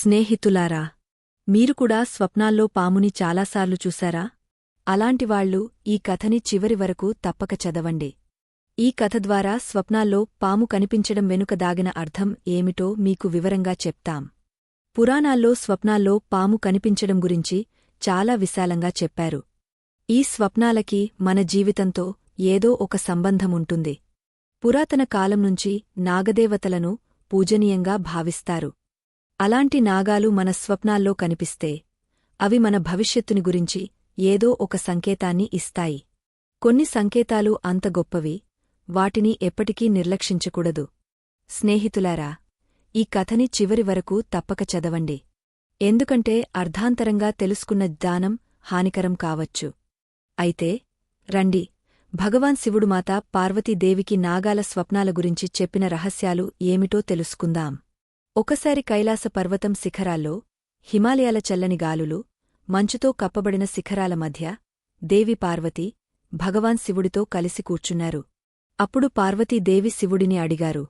స్నేహితులారా మీరు కూడా స్వప్నాల్లో పాముని చాలాసార్లు చూశారా? అలాంటివాళ్ళు ఈ కథని చివరి వరకు తప్పక చదవండి. ఈ కథ ద్వారా స్వప్నాల్లో పాము కనిపించడం వెనుక దాగిన అర్థం ఏమిటో మీకు వివరంగా చెప్తాం. పురాణాల్లో స్వప్నాల్లో పాము కనిపించడం గురించి చాలా విశాలంగా చెప్పారు. ఈ స్వప్నాలకి మన జీవితంతో ఏదో ఒక సంబంధముంటుంది పురాతన కాలం నుంచి నాగదేవతలను పూజనీయంగా భావిస్తారు. అలాంటి నాగాలు మన స్వప్నాల్లో కనిపిస్తే అవి మన భవిష్యత్తుని గురించి ఏదో ఒక సంకేతాన్ని ఇస్తాయి. కొన్ని సంకేతాలు అంత గొప్పవి వాటిని ఎప్పటికీ నిర్లక్షించకూడదు. స్నేహితులారా ఈ కథని చివరి వరకు తప్పక చదవండి. ఎందుకంటే అర్ధాంతరంగా తెలుసుకున్న జ్ఞానం హానికరం కావచ్చు. అయితే రండి భగవాన్ శివుడు మాత పార్వతీదేవికి నాగాల స్వప్నాల గురించి చెప్పిన రహస్యాలు ఏమిటో తెలుసుకుందాం. ఒకసారి కైలాస పర్వతం శిఖరాల్లో హిమాలయాల చల్లని గాలులు మంచుతో కప్పబడిన శిఖరాల మధ్య దేవి పార్వతి భగవాన్ శివుడితో కలిసి కూర్చున్నారు. అప్పుడు పార్వతీదేవి శివుడిని అడిగారు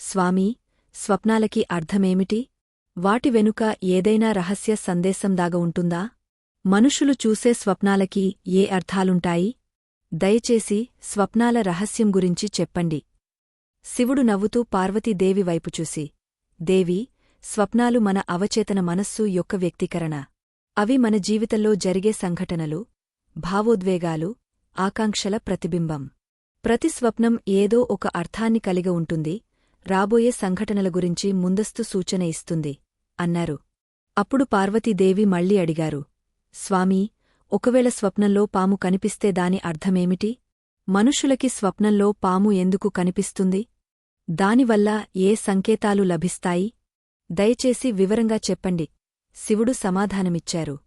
స్వామీ స్వప్నాలకి అర్థమేమిటి? వాటి వెనుక ఏదైనా రహస్య సందేశం దాగ ఉంటుందా? మనుషులు చూసే స్వప్నాలకి ఏ అర్థాలుంటాయి? దయచేసి స్వప్నాల రహస్యం గురించి చెప్పండి. శివుడు నవ్వుతూ పార్వతీదేవి వైపు చూసి దేవి స్వప్నాలు మన అవచేతన మనస్సు యొక్క వ్యక్తీకరణ. అవి మన జీవితంలో జరిగే సంఘటనలు భావోద్వేగాలు ఆకాంక్షల ప్రతిబింబం. ప్రతి స్వప్నం ఏదో ఒక అర్థాన్ని కలిగి ఉంటుంది రాబోయే సంఘటనల గురించి ముందస్తు సూచన ఇస్తుంది అన్నారు. అప్పుడు పార్వతీదేవి మళ్ళీ అడిగారు స్వామీ ఒకవేళ స్వప్నంలో పాము కనిపిస్తే దాని అర్థమేమిటి? మనుషులకి స్వప్నంలో పాము ఎందుకు కనిపిస్తుంది? దానివల్ల ఏ సంకేతాలు లభిస్తాయి? దయచేసి వివరంగా చెప్పండి. శివుడు సమాధానమిచ్చారు.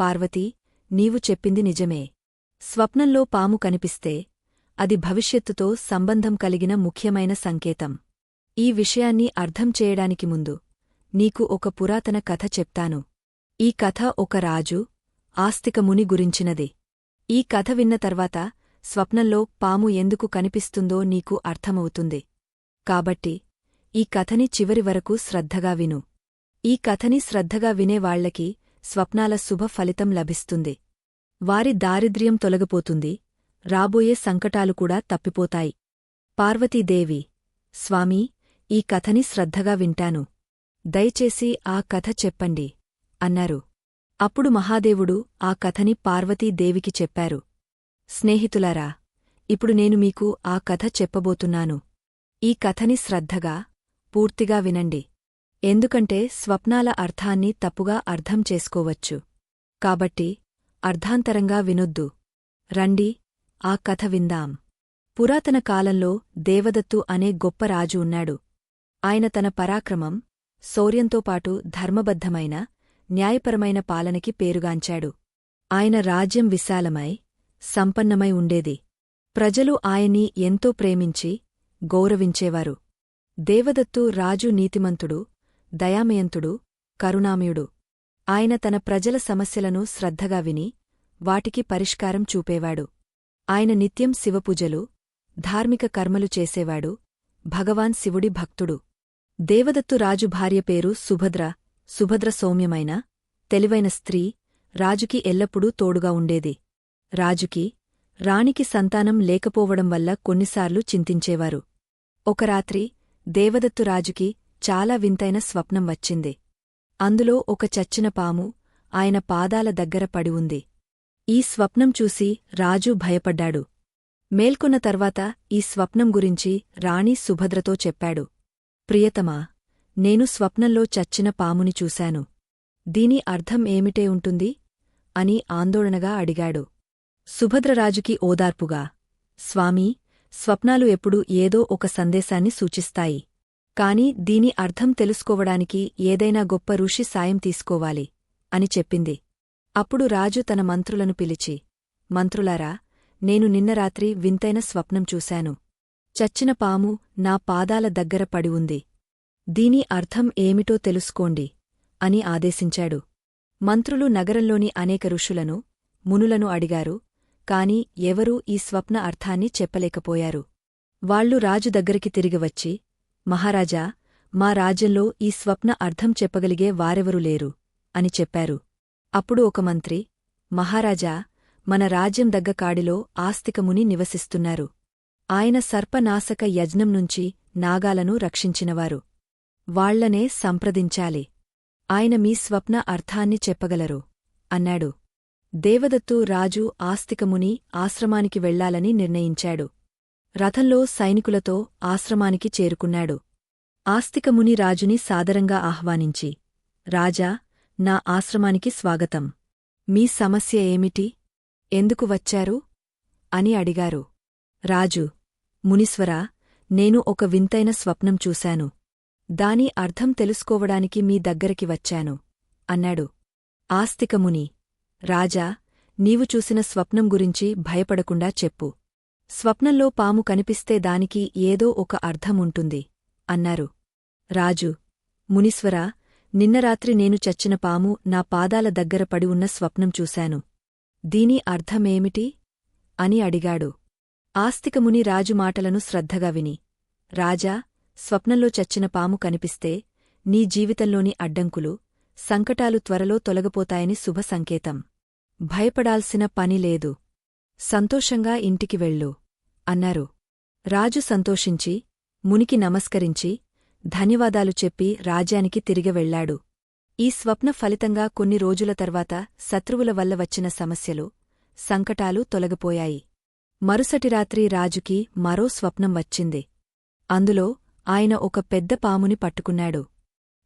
పార్వతీ నీవు చెప్పింది నిజమే. స్వప్నంలో పాము కనిపిస్తే అది భవిష్యత్తుతో సంబంధం కలిగిన ముఖ్యమైన సంకేతం. ఈ విషయాన్ని అర్థం చేయడానికి ముందు నీకు ఒక పురాతన కథ చెప్తాను. ఈ కథ ఒక రాజు ఆస్తికముని గురించినది. ఈ కథ విన్న తర్వాత స్వప్నంలో పాము ఎందుకు కనిపిస్తుందో నీకు అర్థమవుతుంది. కాబట్టి ఈ కథని చివరి వరకు శ్రద్ధగా విను. ఈ కథని శ్రద్ధగా వినేవాళ్ళకి స్వప్నాల శుభ ఫలితం లభిస్తుంది. వారి దారిద్ర్యం తొలగిపోతుంది. రాబోయే సంకటాలు కూడా తప్పిపోతాయి. పార్వతీదేవి స్వామీ ఈ కథని శ్రద్ధగా వింటాను. దయచేసి ఆ కథ చెప్పండి అన్నారు. అప్పుడు మహాదేవుడు ఆ కథని పార్వతీదేవికి చెప్పారు. స్నేహితులారా ఇప్పుడు నేను మీకు ఆ కథ చెప్పబోతున్నాను. ఈ కథని శ్రద్ధగా పూర్తిగా వినండి. ఎందుకంటే స్వప్నాల అర్థాన్ని తప్పుగా అర్థం చేసుకోవచ్చు. కాబట్టి అర్ధాంతరంగా వినొద్దు. రండి ఆ కథ విందాం. పురాతన కాలంలో దేవదత్తు అనే గొప్ప రాజు ఉన్నాడు. ఆయన తన పరాక్రమం శౌర్యంతోపాటు ధర్మబద్ధమైన న్యాయపరమైన పాలనకి పేరుగాంచాడు. ఆయన రాజ్యం విశాలమై సంపన్నమై ఉండేది. ప్రజలు ఆయన్ని ఎంతో ప్రేమించి గౌరవించేవారు. దేవదత్తు రాజు నీతిమంతుడు దయామయంతుడు కరుణామయుడు. ఆయన తన ప్రజల సమస్యలను శ్రద్ధగా విని వాటికి పరిష్కారం చూపేవాడు. ఆయన నిత్యం శివపూజలు ధార్మిక కర్మలు చేసేవాడు భగవాన్ శివుడి భక్తుడు. దేవదత్తు రాజు భార్య పేరు సుభద్ర సుభద్ర సౌమ్యమైన తెలివైన స్త్రీ రాజుకి ఎల్లప్పుడూ తోడుగా ఉండేది. రాజుకి రాణికి సంతానం లేకపోవడం వల్ల కొన్నిసార్లు చింతించేవారు. ఒక రాత్రి దేవదత్తు రాజుకి చాలా వింతైన స్వప్నం వచ్చింది. అందులో ఒక చచ్చిన పాము ఆయన పాదాల దగ్గర పడి ఉంది. ఈ స్వప్నం చూసి రాజు భయపడ్డాడు. మేల్కొన్న తర్వాత ఈ స్వప్నం గురించి రాణి సుభద్రతో చెప్పాడు. ప్రియతమా నేను స్వప్నంలో చచ్చిన పాముని చూశాను. దీని అర్థం ఏమిటే ఉంటుంది? అని ఆందోళనగా అడిగాడు. సుభద్రరాజుకి ఓదార్పుగా స్వామీ స్వప్నాలు ఎప్పుడూ ఏదో ఒక సందేశాన్ని సూచిస్తాయి. కాని దీని అర్థం తెలుసుకోవడానికి ఏదైనా గొప్ప ఋషి సాయం తీసుకోవాలి అని చెప్పింది. అప్పుడు రాజు తన మంత్రులను పిలిచి మంత్రులారా నేను నిన్న రాత్రి వింతైన స్వప్నం చూశాను. చచ్చిన పాము నా పాదాల దగ్గర పడి ఉంది. దీని అర్థం ఏమిటో తెలుసుకోండి అని ఆదేశించాడు. మంత్రులు నగరంలోని అనేక ఋషులను మునులను అడిగారు. కాని ఎవరూ ఈ స్వప్న అర్థాన్ని చెప్పలేకపోయారు. వాళ్ళు రాజు దగ్గరికి తిరిగివచ్చి మహారాజా మా రాజ్యంలో ఈ స్వప్న అర్థం చెప్పగలిగే వారెవరూ లేరు అని చెప్పారు. అప్పుడు ఒక మంత్రి మహారాజా మన రాజ్యం దగ్గ కాడిలో ఆస్తికముని నివసిస్తున్నారు. ఆయన సర్పనాశక యజ్ఞం నుంచి నాగాలను రక్షించినవారు. వాళ్ళనే సంప్రదించాలి. ఆయన మీ స్వప్న అర్థాన్ని చెప్పగలరు అన్నాడు. దేవదత్తు రాజు ఆస్తికముని ఆశ్రమానికి వెళ్ళాలని నిర్ణయించాడు. రథంలో సైనికులతో ఆశ్రమానికి చేరుకున్నాడు. ఆస్తికముని రాజుని సాదరంగా ఆహ్వానించి రాజా నా ఆశ్రమానికి స్వాగతం. మీ సమస్య ఏమిటి? ఎందుకు వచ్చారు అని అడిగారు. రాజు మునీశ్వరా నేను ఒక వింతైన స్వప్నం చూశాను. దాని అర్థం తెలుసుకోవడానికి మీ దగ్గరికి వచ్చాను అన్నాడు. ఆస్తికముని రాజా నీవు చూసిన స్వప్నం గురించి భయపడకుండా చెప్పు. స్వప్నంలో పాము కనిపిస్తే దానికి ఏదో ఒక అర్థముంటుంది అన్నారు. రాజు మునీశ్వరా నిన్న రాత్రి నేను చచ్చిన పాము నా పాదాల దగ్గర పడి ఉన్న స్వప్నం చూశాను. దీని అర్థమేమిటి? అని అడిగాడు. ఆస్తికముని రాజు మాటలను శ్రద్ధగా విని రాజా స్వప్నంలో చచ్చిన పాము కనిపిస్తే నీ జీవితంలోని అడ్డంకులు సంకటాలు త్వరలో తొలగపోతాయని శుభ సంకేతం. భయపడాల్సిన పని లేదు. సంతోషంగా ఇంటికి వెళ్ళు అన్నారు. రాజు సంతోషించి మునికి నమస్కరించి ధన్యవాదాలు చెప్పి రాజ్యానికి తిరిగి వెళ్ళాడు ఈ స్వప్న ఫలితంగా కొన్ని రోజుల తర్వాత శత్రువుల వల్ల వచ్చిన సమస్యలు సంకటాలు తొలగిపోయాయి. మరుసటి రాత్రి రాజుకి మరో స్వప్నం వచ్చింది. అందులో ఆయన ఒక పెద్ద పాముని పట్టుకున్నాడు.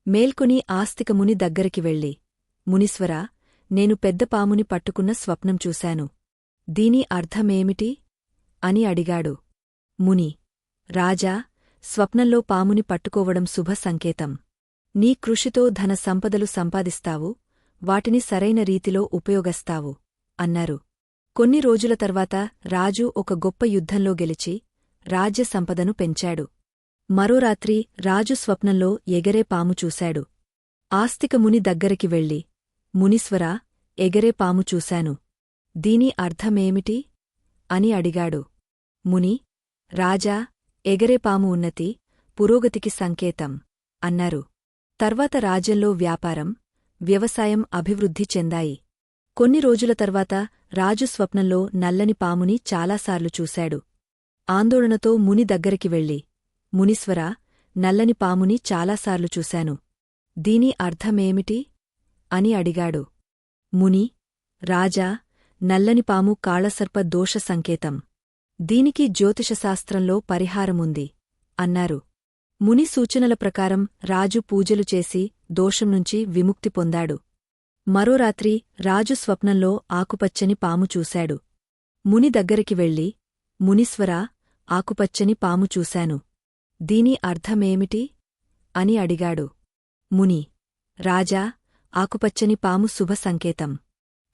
మేల్కొని ఆస్తికముని దగ్గరికి వెళ్ళి మునీశ్వరా నేను పెద్ద పాముని పట్టుకున్న స్వప్నం చూశాను. దీని అర్థమేమిటి? అని అడిగాడు. ముని రాజా స్వప్నంలో పాముని పట్టుకోవడం శుభ సంకేతం. నీ కృషితో ధన సంపదలు సంపాదిస్తావు వాటిని సరైన రీతిలో ఉపయోగస్తావు అన్నారు. కొన్ని రోజుల తర్వాత రాజు ఒక గొప్ప యుద్ధంలో గెలిచి రాజ్య సంపదను పెంచాడు. మరో రాత్రి రాజు స్వప్నంలో ఎగరే పాము చూశాడు. ఆస్తికముని దగ్గరికి వెళ్ళి మునిస్వరా ఎగరే పాము చూశాను. దీని అర్థమేమిటి? అని అడిగాడు. ముని రాజా ఎగరే పాము ఉన్నతి పురోగతికి సంకేతం అన్నారు. తర్వాత రాజ్యంలో వ్యాపారం వ్యవసాయం అభివృద్ధి చెందాయి. కొన్ని రోజుల తర్వాత రాజు స్వప్నంలో నల్లని పాముని చాలాసార్లు చూశాడు. ఆందోళనతో ముని దగ్గరికి వెళ్ళి మునీశ్వరా నల్లని పాముని చాలాసార్లు చూశాను. దీని అర్థమేమిటి? అని అడిగాడు. ముని రాజా నల్లని పాము కాళసర్ప దోష సంకేతం. దీనికి జ్యోతిషశాస్త్రంలో పరిహారముంది అన్నారు. ముని సూచనల ప్రకారం రాజు పూజలు చేసి దోషం నుంచి విముక్తి పొందాడు. మరో రాత్రి రాజు స్వప్నంలో ఆకుపచ్చని పాము చూశాడు. ముని దగ్గరికి వెళ్ళి మునీశ్వరా ఆకుపచ్చని పాము చూశాను. దీని అర్థమేమిటి? అని అడిగాడు. ముని రాజా ఆకుపచ్చని పాము శుభ సంకేతం.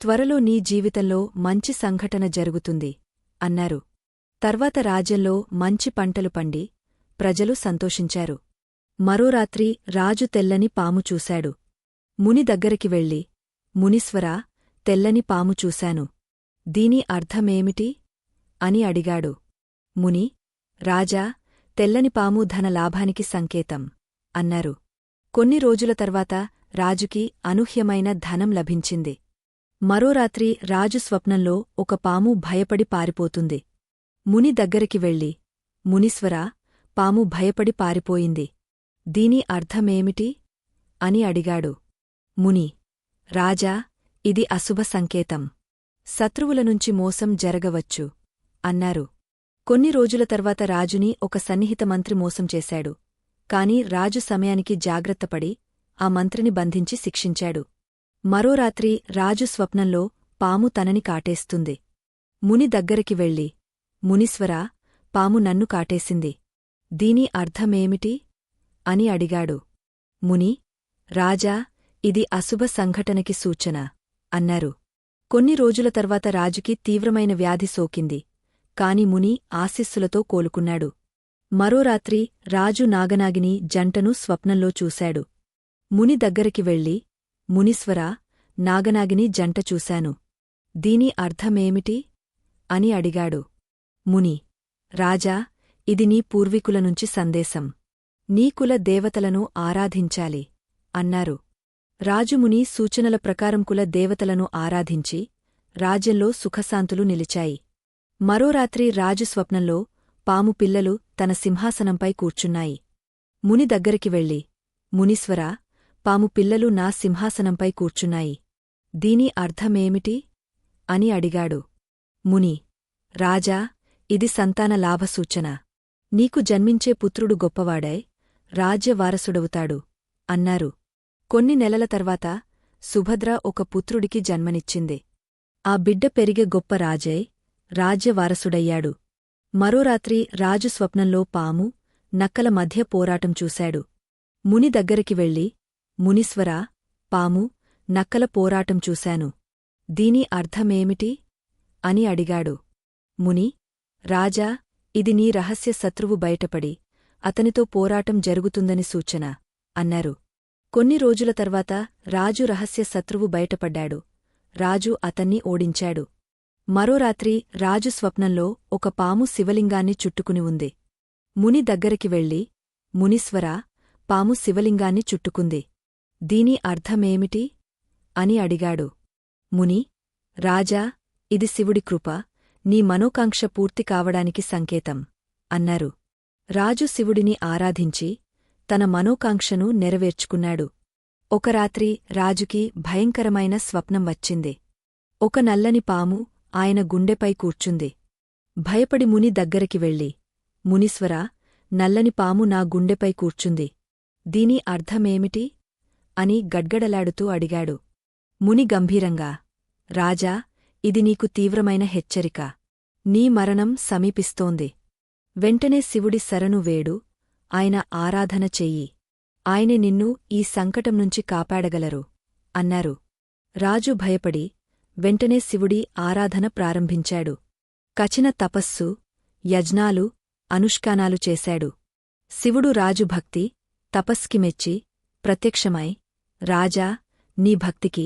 త్వరలో నీ జీవితంలో మంచి సంఘటన జరుగుతుంది అన్నారు. తర్వాత రాజ్యంలో మంచి పంటలు పండి ప్రజలు సంతోషించారు. మరో రాత్రి రాజు తెల్లని పాము చూశాడు. ముని దగ్గరికి వెళ్ళి మునీశ్వరా తెల్లని పాము చూశాను. దీని అర్థమేమిటి? అని అడిగాడు. ముని రాజా తెల్లని పాము ధన లాభానికి సంకేతం అన్నారు. కొన్ని రోజుల తర్వాత రాజుకి అనూహ్యమైన ధనం లభించింది. మరో రాత్రి రాజు స్వప్నంలో ఒక పాము భయపడి పారిపోతుంది. ముని దగ్గరికి వెళ్ళి మునీశ్వరా పాము భయపడి పారిపోయింది. దీని అర్థమేమిటి? అని అడిగాడు. ముని రాజా ఇది అశుభ సంకేతం. శత్రువుల నుంచి మోసం జరగవచ్చు అన్నారు. కొన్ని రోజుల తర్వాత రాజుని ఒక సన్నిహిత మంత్రి మోసం చేశాడు. కాని రాజు సమయానికి జాగ్రత్తపడి ఆ మంత్రిని బంధించి శిక్షించాడు. మరో రాత్రి రాజు స్వప్నంలో పాము తనని కాటేస్తుంది. ముని దగ్గరికి వెళ్ళి మునీశ్వరా పాము నన్ను కాటేసింది. దీని అర్థమేమిటి? అని అడిగాడు. ముని రాజా ఇది అశుభ సంఘటనకి సూచన అన్నారు. కొన్ని రోజుల తర్వాత రాజుకి తీవ్రమైన వ్యాధి సోకింది. కాని ముని ఆశిస్సులతో కోలుకున్నాడు. మరో రాత్రి రాజు నాగనాగిని జంటను స్వప్నంలో చూశాడు. ముని దగ్గరికి వెళ్ళి మునీశ్వరా నాగనాగిని జంట చూశాను. దీని అర్థమేమిటి? అని అడిగాడు. ముని రాజా ఇది నీ పూర్వీకుల నుంచి సందేశం. నీ కుల దేవతలను ఆరాధించాలి అన్నారు. రాజుముని సూచనల ప్రకారం కుల దేవతలను ఆరాధించి రాజ్యంలో సుఖశాంతులు నిలిచాయి. మరో రాత్రి రాజు స్వప్నంలో పాము పిల్లలు తన సింహాసనంపై కూర్చున్నాయి. ముని దగ్గరికి వెళ్ళి మునీశ్వరా పాము పిల్లలు నా సింహాసనంపై కూర్చున్నాయి. దీని అర్థమేమిటి? అని అడిగాడు. ముని రాజా ఇది సంతాన లాభసూచన. నీకు జన్మించే పుత్రుడు గొప్పవాడై రాజ్యవారసుడవుతాడు అన్నారు. కొన్ని నెలల తర్వాత సుభద్ర ఒక పుత్రుడికి జన్మనిచ్చింది. ఆ బిడ్డ పెరిగే గొప్ప రాజై రాజ్యవారసుడయ్యాడు. మరో రాత్రి రాజు స్వప్నంలో పాము నక్కల మధ్య పోరాటం చూశాడు. ముని దగ్గరికి వెళ్ళి మునిస్వరా పాము నక్కల పోరాటం చూశాను. దీని అర్థమేమిటి? అని అడిగాడు. ముని రాజా ఇది నీ రహస్య శత్రువు బయటపడి అతనితో పోరాటం జరుగుతుందని సూచన అన్నారు. కొన్ని రోజుల తర్వాత రాజు రహస్య శత్రువు బయటపడ్డాడు. రాజు అతన్ని ఓడించాడు. మరో రాత్రి రాజు స్వప్నంలో ఒక పాము శివలింగాన్ని చుట్టుకుని ఉంది. ముని దగ్గరికి వెళ్ళి మునీశ్వరా పాము శివలింగాన్ని చుట్టుకుంది. దీని అర్థమేమిటి? అని అడిగాడు. ముని రాజా ఇది శివుడి కృప నీ మనోకాంక్ష పూర్తి కావడానికి సంకేతం అన్నారు. రాజు శివుడిని ఆరాధించి తన మనోకాంక్షను నెరవేర్చుకున్నాడు. ఒక రాత్రి రాజుకి భయంకరమైన స్వప్నం వచ్చింది. ఒక నల్లని పాము ఆయన గుండెపై కూర్చుంది. భయపడి ముని దగ్గరికి వెళ్ళి మునీశ్వరా నల్లని పాము నా గుండెపై కూర్చుంది. దీని అర్థమేమిటి? అని గడ్గడలాడుతూ అడిగాడు. ముని గంభీరంగా రాజా ఇది నీకు తీవ్రమైన హెచ్చరిక. నీ మరణం సమీపిస్తోంది. వెంటనే శివుడి శరణు వేడు. ఆయన ఆరాధన చెయ్యి. ఆయనే నిన్ను ఈ సంకటం నుంచి కాపాడగలరు అన్నారు. రాజు భయపడి వెంటనే శివుడి ఆరాధన ప్రారంభించాడు. కచిన తపస్సు యజ్ఞాలు అనుష్ఠానాలు చేశాడు. శివుడు రాజు భక్తి తపస్కి మెచ్చి ప్రత్యక్షమై రాజా నీ భక్తికి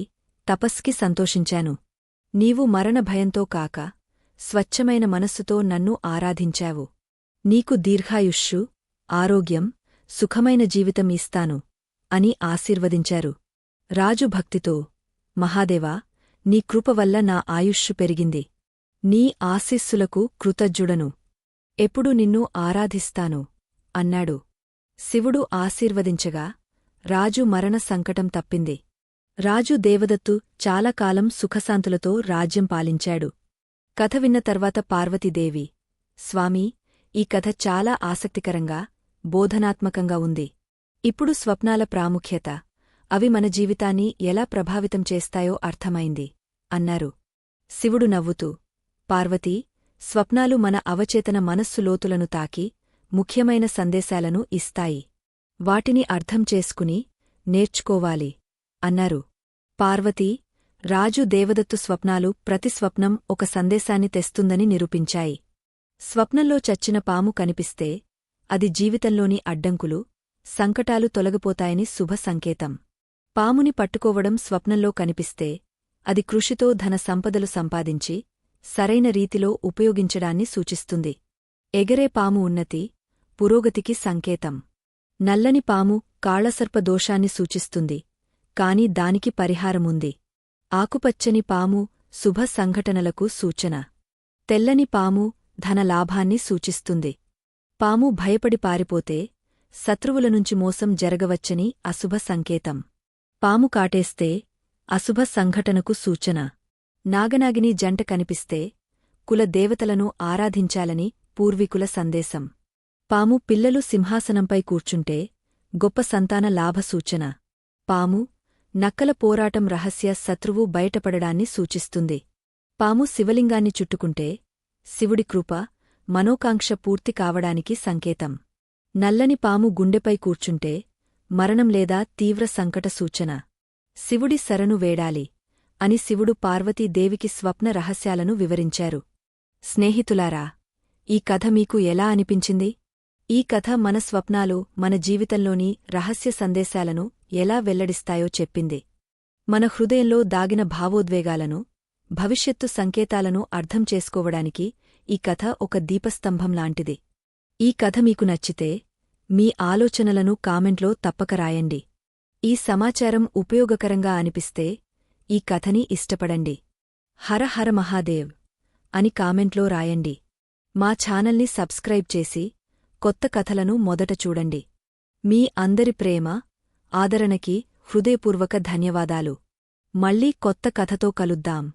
తపస్కి సంతోషించాను. నీవు మరణ భయంతో కాక స్వచ్ఛమైన మనస్సుతో నన్ను ఆరాధించావు. నీకు దీర్ఘాయుష్షు ఆరోగ్యం సుఖమైన జీవితం ఇస్తాను అని ఆశీర్వదించారు. రాజు భక్తితో మహాదేవా నీ కృపవల్ల నా ఆయుష్షు పెరిగింది. నీ ఆశీస్సులకు కృతజ్జుడను ఎప్పుడు నిన్ను ఆరాధిస్తాను అన్నాడు. శివుడు ఆశీర్వదించగా రాజు మరణ సంకటం తప్పింది. రాజు దేవదత్తు చాలా కాలం సుఖశాంతులతో రాజ్యం పాలించాడు. కథ విన్న తర్వాత పార్వతీదేవి స్వామీ ఈ కథ చాలా ఆసక్తికరంగా బోధనాత్మకంగా ఉంది. ఇప్పుడు స్వప్నాల ప్రాముఖ్యత అవి మన జీవితాన్ని ఎలా ప్రభావితం చేస్తాయో అర్థమైంది అన్నారు. శివుడు నవ్వుతూ పార్వతీ స్వప్నాలు మన అవచేతన మనస్సు లోతులను తాకి ముఖ్యమైన సందేశాలను ఇస్తాయి. వాటిని అర్థం చేసుకుని నేర్చుకోవాలి అన్నారు. పార్వతీ రాజు దేవదత్తు స్వప్నాలు ప్రతి స్వప్నం ఒక సందేశాన్ని తెస్తుందని నిరూపించాయి. స్వప్నంలో చచ్చిన పాము కనిపిస్తే అది జీవితంలోని అడ్డంకులు సంకటాలు తొలగిపోతాయని శుభ సంకేతం. పాముని పట్టుకోవడం స్వప్నంలో కనిపిస్తే అది కృషితో ధన సంపదలు సంపాదించి సరైన రీతిలో ఉపయోగించడాన్ని సూచిస్తుంది. ఎగరే పాము ఉన్నతి పురోగతికి సంకేతం. నల్లని పాము కాళసర్ప దోషాన్ని సూచిస్తుంది. కాని దానికి పరిహారముంది. ఆకుపచ్చని పాము శుభ సంఘటనలకు సూచన. తెల్లని పాము ధనలాభాన్ని సూచిస్తుంది. పాము భయపడి పారిపోతే శత్రువుల నుంచి మోసం జరగవచ్చని అశుభ సంకేతం. పాము కాటేస్తే అశుభ సంఘటనకు సూచన. నాగనాగిని జంట కనిపిస్తే కుల దేవతలను ఆరాధించాలని పూర్వీకుల సందేశం. పాము పిల్లలు సింహాసనంపై కూర్చుంటే గొప్ప సంతాన లాభ సూచన. పాము నక్కల పోరాటం రహస్య శత్రువు బయటపడడాన్ని సూచిస్తుంది. పాము శివలింగాన్ని చుట్టుకుంటే శివుడి కృప మనోకాంక్ష పూర్తి కావడానికి సంకేతం. నల్లని పాము గుండెపై కూర్చుంటే మరణం లేదా తీవ్ర సంకట సూచన. శివుడి శరణు వేడాలి అని శివుడు పార్వతీదేవికి స్వప్న రహస్యాలను వివరించారు. స్నేహితులారా ఈ కథ మీకు ఎలా అనిపించింది? ఈ కథ మన స్వప్నాలు మన జీవితంలోని రహస్య సందేశాలను ఎలా వెల్లడిస్తాయో చెప్పింది. మన హృదయంలో దాగిన భావోద్వేగాలను భవిష్యత్తు సంకేతాలను అర్థం చేసుకోవడానికి ఈ కథ ఒక దీపస్తంభం లాంటిది. ఈ కథ మీకు నచ్చితే మీ ఆలోచనలను కామెంట్లో తప్పక రాయండి. ఈ సమాచారం ఉపయోగకరంగా అనిపిస్తే ఈ కథని ఇష్టపడండి. హర హర మహాదేవ్ అని కామెంట్లో రాయండి. మా ఛానల్ని సబ్స్క్రైబ్ చేసి కొత్త కథలను మొదట చూడండి. మీ అందరి ప్రేమ ఆదరణకి హృదయపూర్వక ధన్యవాదాలు. మళ్ళీ కొత్త కథతో కలుద్దాం.